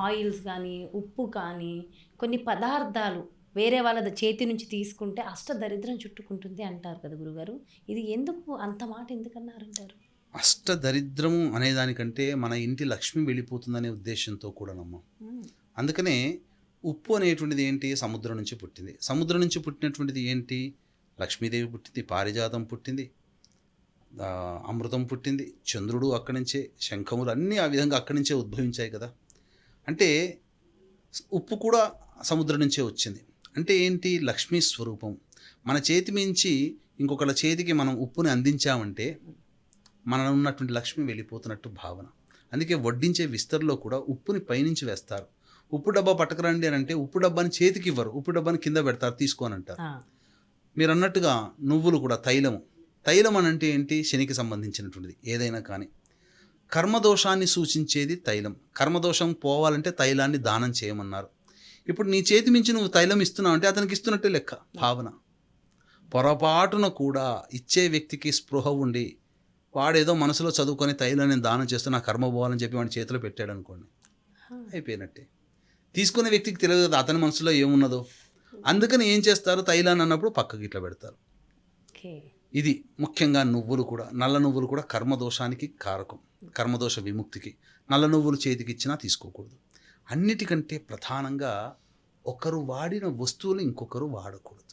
Oils కానీ ఉప్పు కానీ కొన్ని పదార్థాలు వేరే వాళ్ళ చేతి నుంచి తీసుకుంటే అష్ట దరిద్రం చుట్టుకుంటుంది అంటారు కదా గురుగారు. ఇది ఎందుకు అంత మాట ఎందుకన్నారంటారు అష్ట దరిద్రము అనేదానికంటే మన ఇంటి లక్ష్మి వెళ్ళిపోతుందనే ఉద్దేశంతో కూడానమ్మా. మ్మ్. అందుకనే ఉప్పు అనేటువంటిది ఏంటి? సముద్రం నుంచి పుట్టింది. సముద్రం నుంచి పుట్టినటువంటిది ఏంటి? లక్ష్మీదేవి పుట్టింది పారిజాతం పుట్టింది అమృతం పుట్టింది చంద్రుడు అక్కడి నుంచే శంఖములు అన్నీ ఆ విధంగా అక్కడి నుంచే ఉద్భవించాయి కదా. అంటే ఉప్పు కూడా సముద్రం నుంచే వచ్చింది. అంటే ఏంటి? లక్ష్మీ స్వరూపం. మన చేతి మించి ఇంకొకళ్ళ చేతికి మనం ఉప్పుని అందించామంటే మన ఉన్నటువంటి లక్ష్మి వెళ్ళిపోతున్నట్టు భావన. అందుకే వడ్డించే విస్తరలో కూడా ఉప్పుని పైనుంచి వేస్తారు. ఉప్పు డబ్బా పట్టకరండి అని అంటే ఉప్పు డబ్బాని చేతికి ఇవ్వరు. ఉప్పు డబ్బాని కింద పెడతారు తీసుకోని అంటారు. మీరు అన్నట్టుగా నువ్వులు కూడా తైలము. తైలం అని అంటే ఏంటి? శనికి సంబంధించినటువంటిది. ఏదైనా కానీ. కర్మదోషాన్ని సూచించేది తైలం. కర్మదోషం పోవాలంటే తైలాన్ని దానం చేయమన్నారు. ఇప్పుడు నీ చేతి మించి నువ్వు తైలం ఇస్తున్నావు అంటే అతనికి ఇస్తున్నట్టే లెక్క భావన. పొరపాటున కూడా ఇచ్చే వ్యక్తికి స్పృహ ఉండి వాడేదో మనసులో చదువుకొని తైలాన్ని దానం చేస్తూ నా కర్మ పోవాలని చెప్పి వాడి చేతిలో పెట్టాడు అనుకోండి. అయిపోయినట్టే. తీసుకునే వ్యక్తికి తెలియదు కదా అతని మనసులో ఏమున్నదో. అందుకని ఏం చేస్తారు? తైలాన్ని అన్నప్పుడు పక్కకి ఇట్లా పెడతారు. ఇది ముఖ్యంగా నువ్వులు కూడా నల్ల నువ్వులు కూడా కర్మదోషానికి కారకం కర్మదోష విముక్తికి నల్ల నువ్వులు చేతికి ఇచ్చినా తీసుకోకూడదు. అన్నిటికంటే ప్రధానంగా ఒకరు వాడిన వస్తువులు ఇంకొకరు వాడకూడదు.